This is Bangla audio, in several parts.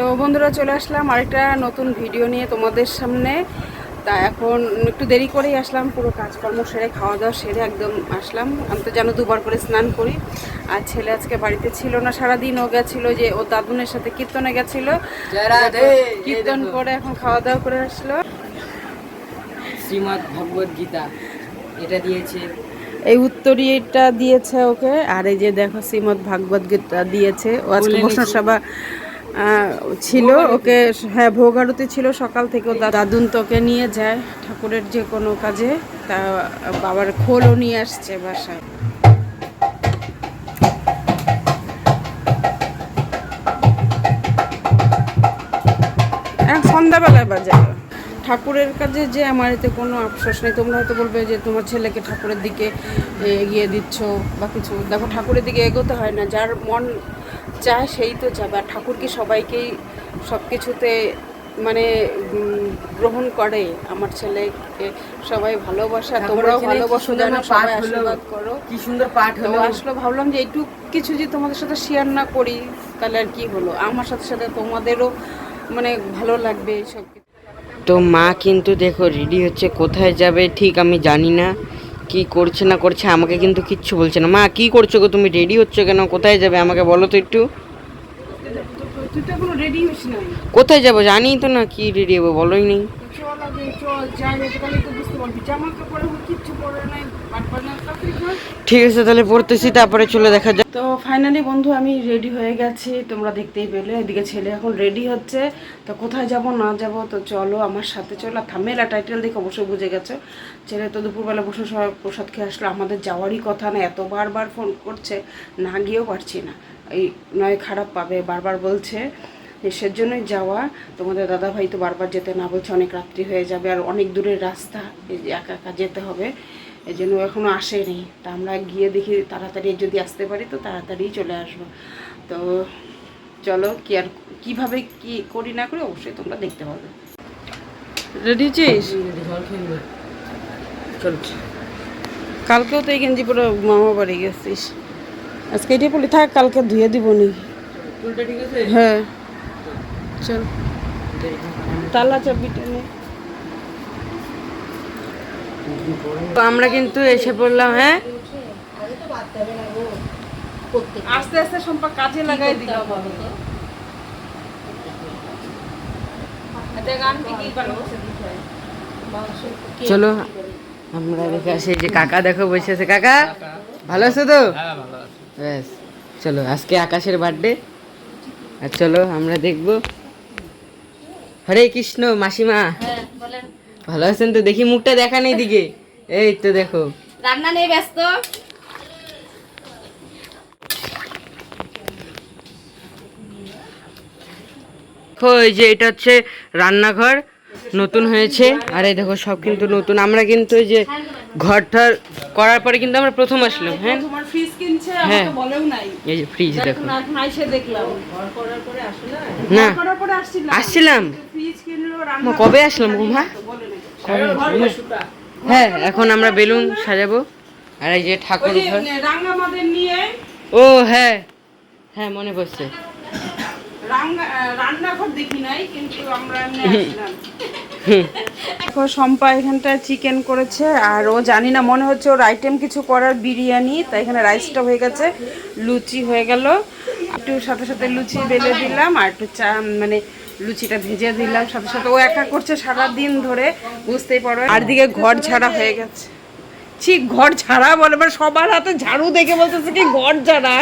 তো বন্ধুরা চলে আসলাম আরেকটা নতুন ভিডিও নিয়ে তোমাদের সামনে। তা এখন একটু দেরি করেই আসলাম পুরো কাজকর্ম সেরে খাওয়া দাওয়া সেরে একদম আসলাম। আমি তো জানো দুবার করে স্নান করি আর ছেলে আজকে বাড়িতে ছিল না সারাদিন ও গেছিল যে ও দাদুনের সাথে কীর্তনে গেছিল। কীর্তন করে এখন খাওয়া দাওয়া করে আসলো। শ্রীমদ ভগবত গীতা এটা দিয়েছে। এই উত্তরীয়টা দিয়েছে ওকে আর এই যে দেখো শ্রীমদ ভাগবত গীতা দিয়েছে। ও আজকে বৈষ্ণব সভা ছিল, ওকে হ্যাঁ ভোগ আরতি ছিল সকাল থেকে দাদুন তোকে নিয়ে যায় ঠাকুরের যে কোনো কাজে, তা বাবার খোলও নিয়ে আসছে বাসায়। এখন সন্ধ্যাবেলায় বাজায় ঠাকুরের কাজে যে আমার এতে কোনো আফসোস নেই। তোমরা হয়তো বলবে যে তোমার ছেলেকে ঠাকুরের দিকে এগিয়ে দিচ্ছ বা কিছু। দেখো, ঠাকুরের দিকে এগোতে হয় না। যার মন চায় সেই তো যাবে আর ঠাকুর কি সবাইকেই সব কিছুতে মানে গ্রহণ করে। আমার ছেলেকে সবাই ভালোবাসা তোমরাও ভালোবাসো যেন সবাই পাঠ আশীর্বাদ করো। কি সুন্দর পাঠ তো হলো। আসলে ভাবলাম যে একটু কিছু যদি তোমাদের সাথে শেয়ার না করি তাহলে আর কি হলো? আমার সাথে সাথে তোমাদেরও মানে ভালো লাগবে সব কিছু। তো মা কিন্তু দেখো রেডি হচ্ছে কোথায় যাবে ঠিক আমি জানি না। কি করছে না করছে আমাকে কিন্তু কিচ্ছু বলছে না। মা কি করছ গো তুমি? রেডি হচ্ছ কেন? কোথায় যাবে? আমাকে বলো তো একটু। কোথায় যাব? জানি তো না কি রেডি হব বলোই নেই। ঠিক আছে, তাহলে পড়তেছি, তারপরে চলে দেখা যাক। তো ফাইনালি বন্ধু, আমি রেডি হয়ে গেছি, তোমরা দেখতেই পেলে, এদিকে ছেলে এখন রেডি হচ্ছে। তো কোথায় যাব, না যাব, তো চলো আমার সাথে চলো। থামেলা টাইটেল দেখে অবশ্যই বুঝে গেছো। ছেলে তো দুপুরবেলা বসে সবাই প্রসাদ খেয়ে আসলো, আমাদের যাওয়ারই কথা না, এত বারবার ফোন করছে, না গিয়েও পারছি না। এই নয় খারাপ পাবে, বারবার বলছে, যে জন্যই যাওয়া। তোমাদের দাদা ভাই তো বারবার যেতে না বলছে, অনেক রাত্রি হয়ে যাবে, আর অনেক দূরের রাস্তা একা একা যেতে হবে। এই জন্য এখনও আসেনি। তা আমরা গিয়ে দেখি তাড়াতাড়ি যদি আসতে পারি তো তাড়াতাড়ি চলে আসব। তো চলো কি আর কীভাবে কি করি না করি অবশ্যই তোমরা দেখতে পাবে। রেডি হচ্ছিস কালকেও তো এই গেঞ্জি পরে মামা বাড়ি গেছিস। আজকে এটাই বলি থাক কালকে ধুয়ে দিব নি ঠিক আছে? হ্যাঁ। চল। তালা চাবিটা নে। তো আমরা কিন্তু এসে পড়লাম হ্যাঁ? আস্তে আস্তে সম্পা কাজে লাগাই দিলাম চলো আমরা দেখে আসি যে কাকা দেখো বসে আছে। কাকা ভালো আছো তো? ব্যাস চলো আজকে আকাশের বার্থডে। আর চলো আমরা দেখব। হরে কৃষ্ণ মাসিমা। ভালো আছেন তো? দেখি মুখটা দেখা নেই দিকে এই তো দেখো। রান্না নিয়ে ব্যস্ত। এই যে এটা হচ্ছে রান্নাঘর নতুন হয়েছে। আর এই দেখো সব কিন্তু নতুন। আমরা কিন্তু এই যে ঘরটা করার পরে কিন্তু আমরা প্রথম আসলাম হ্যাঁ তোমার ফ্রিজ কিনছে হ্যাঁ। আমাকে বলেও নাই। এই যে ফ্রিজ দেখো। এখন এখন আইসে দেখলাম। না করার পরে আসছিলাম। আসছিলাম। ফ্রিজ কিনলো রান্না কবে আসলাম গো বলে কবে আসলাম? হ্যাঁ এখন আমরা বেলুন সাজাবো। আর এই যে ঠাকুর ঘর। ও হ্যাঁ। হ্যাঁ মনে পড়ছে। রাঙ্গা আহ, রান্নাঘর দেখি নাই কিন্তু আমরা এমনি আসলাম। দেখো শম্পা এখানটায় চিকেন করেছে আর ও জানি না মনে হচ্ছে ওর আইটেম কিছু করার বিরিয়ানি তাই এখানে রাইসটা হয়ে গেছে লুচি হয়ে গেল। একটু সাথে সাথে লুচি বেলে দিলাম আর একটু চা মানে লুচিটা ভেজে দিলাম সাথে সাথে। ও একা করছে সারা দিন ধরে বুঝতেই পারো। আর দিকে ঘর ছাড়া হয়ে গেছে। ছি ঘর ছাড়া বলে মানে সবার হাতে ঝাড়ু দেখে বলতেছে কি ঘর ছাড়া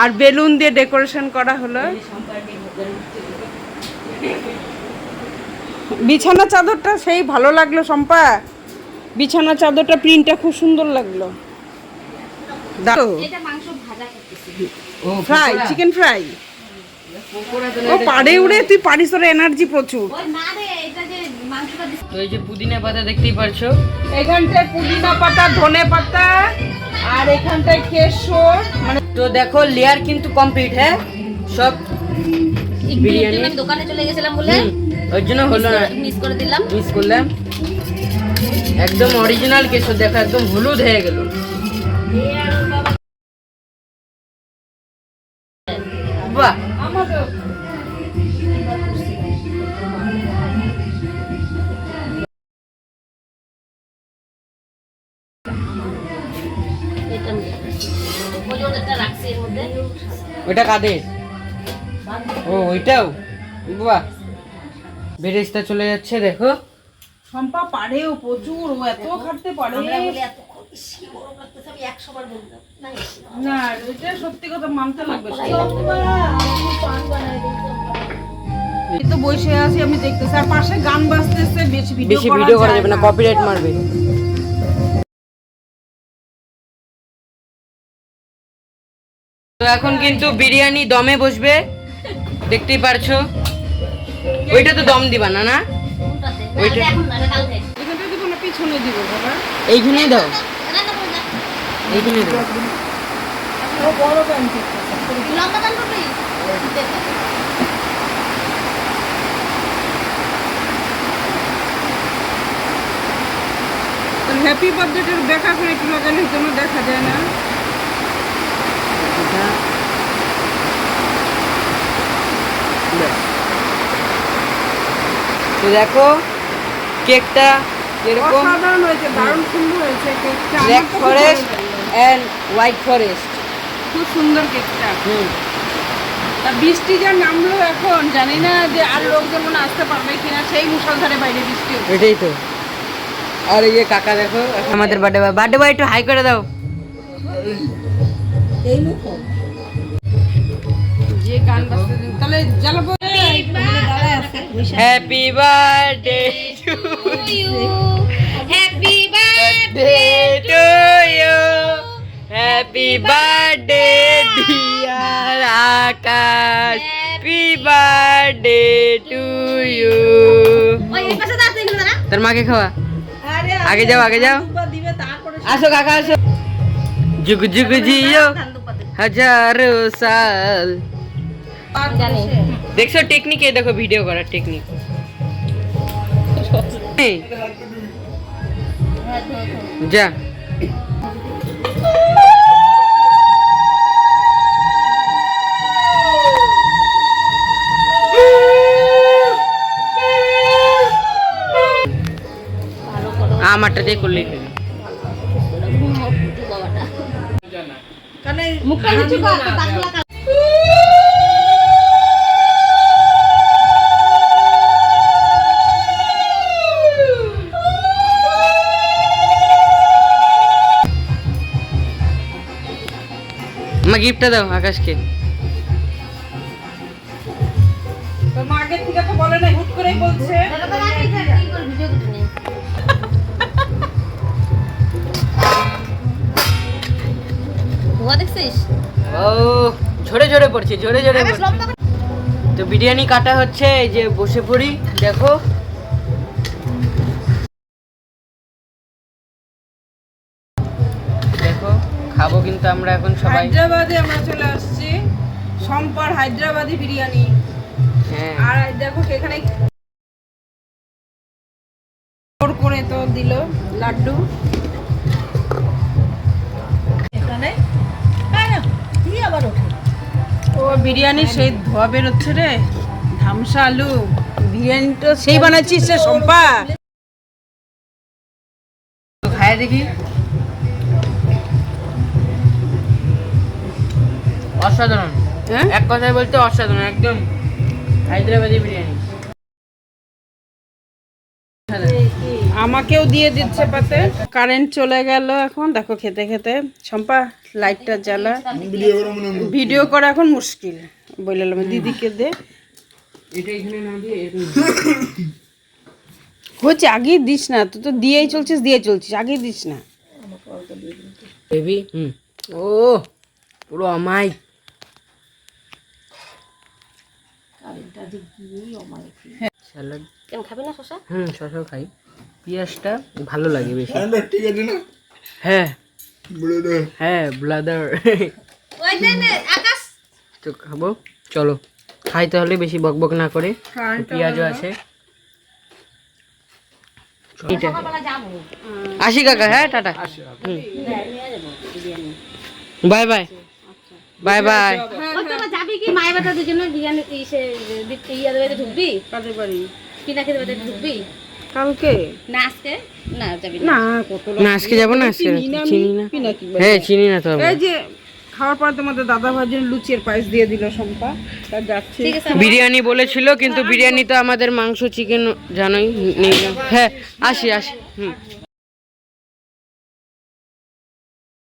আর বেলুন দিয়ে ডেকোরেশন করা হলো। বিছানা চাদরটা সেই ভালো লাগল শম্পা। বিছানা চাদরটা প্রিন্টটা খুব সুন্দর লাগল। এটা মাংস ভাজা করতেছি। ও ফ্রাই চিকেন ফ্রাই ও পাড়ে উড়ে তুই পারিস তোর এনার্জি প্রচুর। ওই না রে এটা যে মাংসটা তো এই যে পুদিনা পাতা দেখতেই পারছ? এখানটায় পুদিনা পাতা ধনে পাতা আর এখানটায় কেশর মানে তো দেখো লেয়ার কিন্তু কমপ্লিট হ্যাঁ? সব বিরিয়ানি? আমি দোকানে চলে গেছিলাম বলে। ওর জন্য হলো না। মিস করে দিলাম। মিস করলাম। একদম অরিজিনাল কেশর দেখো একদম হলুদ হয়ে গেল। মধ্যে ওইটা কাদের? ও ওইটাও? বাবা বেরেস্তা চলে যাচ্ছে দেখো। সম্পা পারেও প্রচুর ও এত খাটতে পারে। বেশি গরম লাগতেছে আমি একশো বার বলতাম না না এটা সত্যি কথা মানতে লাগবে এই তো বসে আছি আমি দেখতেছি। আর পাশে গান বাজতেছে বেশি ভিডিও বেশি ভিডিও করা যাবে না কপিরাইট মারবে। তো এখন কিন্তু বিরিয়ানি দমে বসবে দেখতেই পারছ। ওইটা তো দম দিবা না না? ওইটা- এটা এখন না এটা কালকে। এখানটা দিব না পিছনে দিব বাবা। এইখানেই দাও। লম্বা করবি? হ্যাপি বার্থডেটার দেখা করে একটু লাগালে কোনো দেখা যায় না। তো দেখো কেকটা এরকম দারুণ সুন্দর হয়েছে কেকটা অ্যান্ড হোয়াইট ফরেস্ট খুব সুন্দর কেকটা। হুম। তা বৃষ্টি যা নামলো এখন জানি না যে আর লোকজন মনে আসতে পারবে কিনা সেই মুসলধারে বাইরে বৃষ্টি হচ্ছে। এটাই তো। আর এই যে কাকা দেখো আমাদের বার্থডে বয় বার্থডে বয় একটু হাই করে দাও। যে গান বাজতে তাহলে জ্বালাবো। Happy birthday to happy birthday dear Akash happy birthday to you তোর মাকে খাওয়া? আগে যাও আগে যাও। আসো কাকা আসো। যুগ যুগ জিও। হাজারো সাল। দেখছ টেকনিক এই দেখো ভিডিও করার টেকনিক যা। ফুটু বাবাটা মুখটা গিফটটা দাও আকাশকে। ধোঁয়া দেখছিস? ও ঝরে ঝরে পড়ছে ঝরে ঝরে পড়ছে। তো বিরিয়ানি কাটা হচ্ছে এই যে বসে পড়ি দেখো। দেখো খাব কিন্তু আমরা এখন সবাই। হায়দ্রাবাদে আমরা চলে আসছি সম্পার হায়দ্রাবাদি বিরিয়ানি। হ্যাঁ। আর দেখো সেখানে করে তো দিল লাড্ডু। ও বিরিয়ানি সেই ধোয়া বেরোচ্ছে রে। ধামসা আলু বিরিয়ানি তো সেই বানাচ্ছিস সে সম্পা তো খায় দেখি। অসাধারণ। হ্যাঁ? এক কথায় বলতে অসাধারণ একদম। হায়দ্রাবাদি বিরিয়ানি। আমাকেও দিয়ে দিচ্ছে পাতে। কারেন্ট চলে গেল এখন। দেখো খেতে খেতে। সম্পা লাইটটা জ্বালা। ভিডিও করা এখন মুশকিল বললাম দিদিকে দে। এটা এখানে না দিয়ে এরকম হচ্ছে আগেই দিস না। তুই তো দিয়েই চলছিস দিয়ে চলছিস। আগেই দিস না। বেবি হুম। ও পুরো আমাই স্যালাড। কেন খাবি না শশা? হুম শশাও খাই। পেঁয়াজটা ভালো লাগে বেশি। হ্যাঁ হ্যাঁ। ব্লাদার। আকাশ। তো খাব। চলো খাই তাহলে বেশি বকবক না করে। পেঁয়াজও আছে। আসি কাকা হ্যাঁ tata. Bye bye. By bye ওই তো আবার যাবি কি? মায়ের বাটা দুজনে বিরিয়ানি ইসে ইয়াদের বাড়িতে ঢুকবি? কাজের বাড়ি? পিনাকের বাড়িতে ঢুকবি? কালকে? না আজকে? না যাবি না। না কত লোক। না আজকে যাব না আজকে চিনি না না। হ্যাঁ চিনি না। তো এই যে খাওয়ার পর তোমাদের দাদা ভাইয়ের জন্য লুচির পায়েস দিয়ে দিল সম্পা তা যাচ্ছে। ঠিক আছে বিরিয়ানি বলেছিল কিন্তু বিরিয়ানি তো আমাদের মাংস চিকেন জানোই নেই হ্যাঁ আসি আসি হুম।